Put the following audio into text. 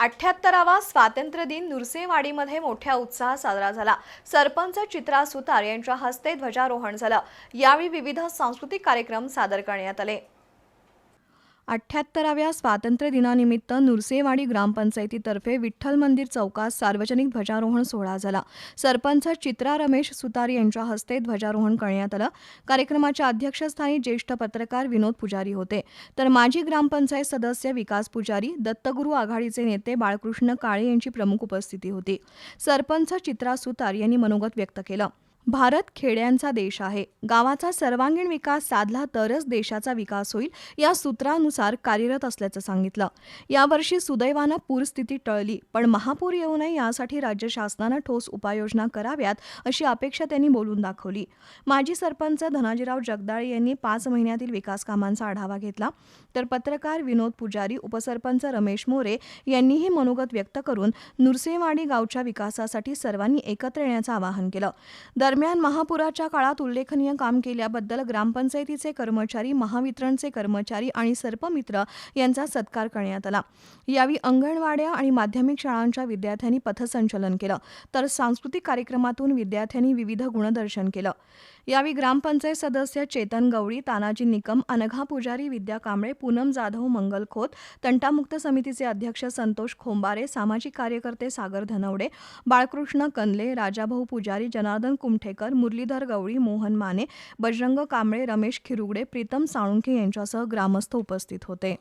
अठ्याहत्तरावा स्वातंत्र्य दिन नुरसेवाडीमध्ये मोठ्या उत्साहात साजरा झाला. सरपंच चित्रा सुतार यांच्या हस्ते ध्वजारोहण झालं. यावेळी विविध सांस्कृतिक कार्यक्रम सादर करण्यात आले. अठ्ठ्याहत्तराव्या स्वातंत्र्य दिनानिमित्त नुरसेवाडी ग्रामपंचायतीतर्फे विठ्ठल मंदिर चौकात सार्वजनिक ध्वजारोहण सोहळा झाला. सरपंच चित्रा रमेश सुतार यांच्या हस्ते ध्वजारोहण करण्यात आलं. कार्यक्रमाच्या अध्यक्षस्थानी ज्येष्ठ पत्रकार विनोद पुजारी होते. तर माजी ग्रामपंचायत सदस्य विकास पुजारी दत्तगुरू आघाडीचे नेते बाळकृष्ण काळे यांची प्रमुख उपस्थिती होती. सरपंच चित्रा सुतार यांनी मनोगत व्यक्त केलं. भारत खेड्यांचा देश आहे. गावाचा सर्वांगीण विकास साधला तरच देशाचा विकास होईल या सूत्रानुसार कार्यरत असल्याचं सांगितलं. यावर्षी सुदैवानं पूरस्थिती टळली पण महापूर येऊ नये यासाठी राज्य शासनानं ठोस उपाययोजना कराव्यात अशी अपेक्षा त्यांनी बोलून दाखवली. माजी सरपंच धनाजीराव जगदाळे यांनी पाच महिन्यातील विकास कामांचा आढावा घेतला. तर पत्रकार विनोद पुजारी उपसरपंच रमेश मोरे यांनीही मनोगत व्यक्त करून नुरसेवाडी गावच्या विकासासाठी सर्वांनी एकत्र येण्याचं आवाहन केलं. दरम्यान महापुराच्या काळात उल्लेखनीय काम केल्याबद्दल ग्रामपंचायतीचे कर्मचारी महावितरणचे कर्मचारी आणि सर्पमित्र यांचा सत्कार करण्यात आला. यावेळी अंगणवाड्या आणि माध्यमिक शाळांच्या विद्यार्थ्यांनी पथसंचलन केलं तर सांस्कृतिक कार्यक्रमातून विद्यार्थ्यांनी विविध गुणदर्शन केलं. यावेळी ग्रामपंचायत सदस्य चेतन गवळी तानाजी निकम अनघा पुजारी विद्या कांबळे पूनम जाधव मंगल खोत तंटामुक्त समितीचे अध्यक्ष संतोष खोंबारे सामाजिक कार्यकर्ते सागर धनवडे बाळकृष्ण कनले राजाभाऊ पुजारी जनार्दन कुमठेकर मुरलीधर गवळी मोहन माने बजरंग कांबळे रमेश खिरुगडे प्रीतम साळुंखे यांच्यासह ग्रामस्थ उपस्थित होते.